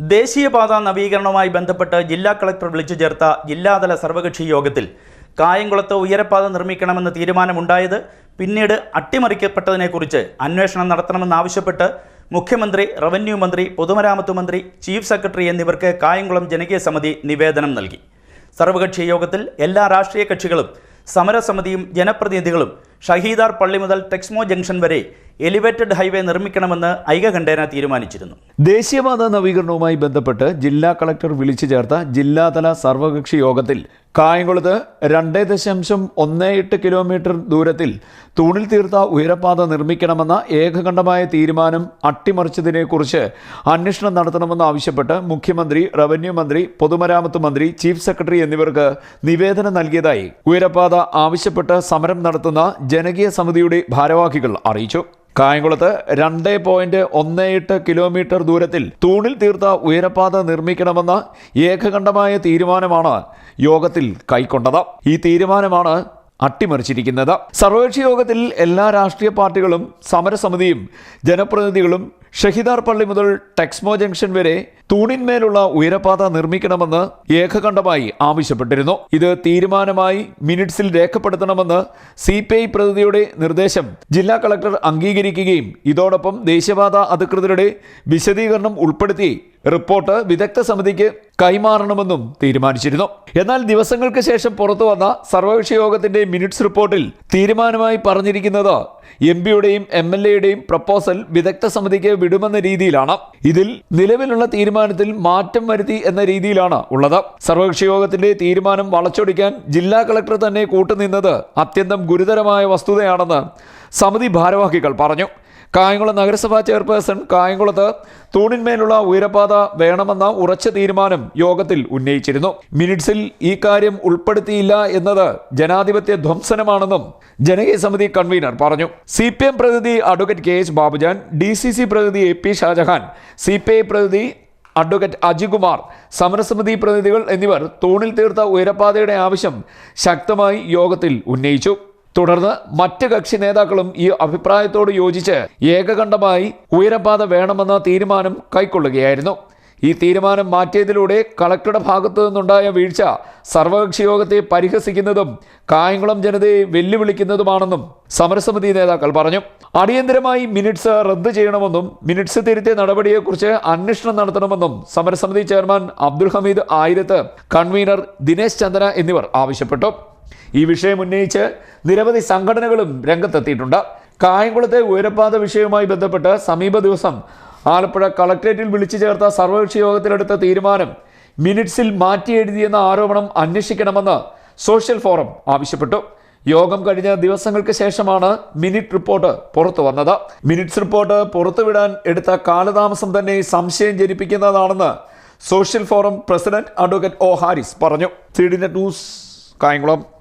ദേശീയപാത നവീകരണവുമായി ബന്ധപ്പെട്ട് ജില്ലാ കളക്ടർ വിളിച്ചു ചേർത്ത ജില്ലാതല സർവകക്ഷി യോഗത്തിൽ കായംകുളത്ത് ഉയരപ്പാത നിർമ്മിക്കണമെന്ന് തീരുമാനമുണ്ടായത് പിന്നീട് അട്ടിമറിക്കപ്പെട്ടതിനെക്കുറിച്ച് അന്വേഷണം നടത്തണമെന്നാവശ്യപ്പെട്ട് മുഖ്യമന്ത്രി റവന്യൂ മന്ത്രി പൊതുമരാമത്ത് മന്ത്രി ചീഫ് സെക്രട്ടറി എന്നിവർക്ക് കായംകുളം ജനകീയ സമിതി നിവേദനം നൽകി. സർവകക്ഷി യോഗത്തിൽ എല്ലാ രാഷ്ട്രീയ കക്ഷികളും സമരസമിതിയും ജനപ്രതിനിധികളും ഷഹീദാർ പള്ളി മുതൽ ടെക്സ്മോ ജംഗ്ഷൻ വരെ എലിവേറ്റഡ് ഹൈവേ നിർമ്മിക്കണമെന്ന് ഐകകണ്ഠേന തീരുമാനിച്ചിരുന്നു. ദേശീയപാത നവീകരണവുമായി ബന്ധപ്പെട്ട് ജില്ലാ കളക്ടർ വിളിച്ചു ചേർത്ത ജില്ലാതല സർവകക്ഷി യോഗത്തിൽ കായംകുളത്ത് രണ്ട് ദശാംശം ഒന്ന് എട്ട് കിലോമീറ്റർ ദൂരത്തിൽ തൂണിൽ തീർത്ത ഉയരപ്പാത നിർമ്മിക്കണമെന്ന ഏകകണ്ഠമായ തീരുമാനം അട്ടിമറിച്ചതിനെക്കുറിച്ച് അന്വേഷണം നടത്തണമെന്ന് ആവശ്യപ്പെട്ട് മുഖ്യമന്ത്രി റവന്യൂ മന്ത്രി പൊതുമരാമത്ത് മന്ത്രി ചീഫ് സെക്രട്ടറി എന്നിവർക്ക് നിവേദനം നൽകിയതായി ഉയരപ്പാത ആവശ്യപ്പെട്ട് സമരം നടത്തുന്ന ജനകീയ സമിതിയുടെ ഭാരവാഹികൾ അറിയിച്ചു. കായംകുളത്ത് രണ്ട് പോയിന്റ് ഒന്ന് എട്ട് കിലോമീറ്റർ ദൂരത്തിൽ തൂണിൽ തീർത്ത ഉയരപ്പാത നിർമ്മിക്കണമെന്ന ഏകകണ്ഠമായ തീരുമാനമാണ് യോഗത്തിൽ കൈക്കൊണ്ടത്. ഈ തീരുമാനമാണ് അട്ടിമറിച്ചിരിക്കുന്നത്. സർവകക്ഷി യോഗത്തിൽ എല്ലാ രാഷ്ട്രീയ പാർട്ടികളും സമരസമിതിയും ജനപ്രതിനിധികളും ഷഹിദാർ പള്ളി മുതൽ ടെക്സ്മോ ജംഗ്ഷൻ വരെ തൂണിന്മേലുള്ള ഉയരപാത നിർമ്മിക്കണമെന്ന് ഏകകണ്ഠമായി ആവശ്യപ്പെട്ടിരുന്നു. ഇത് തീരുമാനമായി മിനിറ്റ്സിൽ രേഖപ്പെടുത്തണമെന്ന് സി പി ഐ നിർദ്ദേശം ജില്ലാ കളക്ടർ അംഗീകരിക്കുകയും ഇതോടൊപ്പം ദേശീയപാത അധികൃതരുടെ വിശദീകരണം ഉൾപ്പെടുത്തി റിപ്പോർട്ട് വിദഗ്ധ സമിതിക്ക് കൈമാറണമെന്നും തീരുമാനിച്ചിരുന്നു. എന്നാൽ ദിവസങ്ങൾക്ക് ശേഷം പുറത്തു വന്ന സർവകക്ഷി യോഗത്തിന്റെ മിനിറ്റ്സ് റിപ്പോർട്ടിൽ തീരുമാനമായി പറഞ്ഞിരിക്കുന്നത് എം പിയുടെയും എം എൽ എയുടെയും പ്രപ്പോസൽ വിദഗ്ധ സമിതിക്ക് വിടുമെന്ന രീതിയിലാണ്. ഇതിൽ നിലവിലുള്ള തീരുമാനത്തിൽ മാറ്റം വരുത്തി എന്ന രീതിയിലാണ് ഉള്ളത്. സർവകക്ഷി യോഗത്തിന്റെ തീരുമാനം വളച്ചൊടിക്കാൻ ജില്ലാ കളക്ടർ തന്നെ കൂട്ടുനിന്നത് അത്യന്തം ഗുരുതരമായ വസ്തുതയാണെന്ന് സമിതി ഭാരവാഹികൾ പറഞ്ഞു. കായംകുളം നഗരസഭാ ചെയർപേഴ്സൺ കായംകുളത്ത് തൂണിന്മേലുള്ള ഉയരപാത വേണമെന്ന ഉറച്ച തീരുമാനം യോഗത്തിൽ ഉന്നയിച്ചിരുന്നു. മിനിറ്റ്സിൽ ഈ കാര്യം ഉൾപ്പെടുത്തിയില്ല എന്നത് ജനാധിപത്യ ധ്വംസനമാണെന്നും ജനകീയ സമിതി കൺവീനർ പറഞ്ഞു. സി പി എം പ്രതിനിധി advocate K H Babujan D C C പ്രതിനിധി A P Shajahan C P I പ്രതിനിധി അഡ്വക്കേറ്റ് അജികുമാർ സമരസമിതി പ്രതിനിധികൾ എന്നിവർ തൂണിൽ തീർത്ത ഉയരപാതയുടെ ആവശ്യം ശക്തമായി യോഗത്തിൽ ഉന്നയിച്ചു. തുടർന്ന് മറ്റ് കക്ഷി നേതാക്കളും ഈ അഭിപ്രായത്തോട് യോജിച്ച് ഏകകണ്ഠമായി ഉയരപാത വേണമെന്ന തീരുമാനം കൈക്കൊള്ളുകയായിരുന്നു. ഈ തീരുമാനം മാറ്റിയതിലൂടെ കളക്ടറുടെ ഭാഗത്തു നിന്നുണ്ടായ വീഴ്ച സർവകക്ഷി യോഗത്തെ പരിഹസിക്കുന്നതും കായംകുളം ജനതയെ വെല്ലുവിളിക്കുന്നതുമാണെന്നും സമരസമിതി നേതാക്കൾ പറഞ്ഞു. അടിയന്തരമായി മിനിറ്റ്സ് റദ്ദു ചെയ്യണമെന്നും മിനിറ്റ്സ് തിരുത്തിയ നടപടിയെക്കുറിച്ച് അന്വേഷണം നടത്തണമെന്നും സമരസമിതി ചെയർമാൻ അബ്ദുൽ ഹമീദ് ആയിരത്ത് കൺവീനർ ദിനേശ് ചന്ദന എന്നിവർ ആവശ്യപ്പെട്ടു. ഈ വിഷയം ഉന്നയിച്ച് നിരവധി സംഘടനകളും രംഗത്തെത്തിയിട്ടുണ്ട്. കായംകുളത്തെ ഉയരപ്പാത വിഷയവുമായി ബന്ധപ്പെട്ട് സമീപ ദിവസം ആലപ്പുഴ കളക്ട്രേറ്റിൽ വിളിച്ചു ചേർത്ത സർവകക്ഷി യോഗത്തിലെടുത്ത തീരുമാനം മിനിറ്റ്സിൽ മാറ്റി എഴുതിയെന്ന ആരോപണം അന്വേഷിക്കണമെന്ന് സോഷ്യൽ ഫോറം ആവശ്യപ്പെട്ടു. യോഗം കഴിഞ്ഞ ദിവസങ്ങൾക്ക് ശേഷമാണ് മിനിറ്റ് റിപ്പോർട്ട് പുറത്തു വന്നത്. മിനിറ്റ്സ് റിപ്പോർട്ട് പുറത്തുവിടാൻ എടുത്ത കാലതാമസം തന്നെ സംശയം ജനിപ്പിക്കുന്നതാണെന്ന് social forum president advocate O Haris പറഞ്ഞു. C D net news Kayamkulam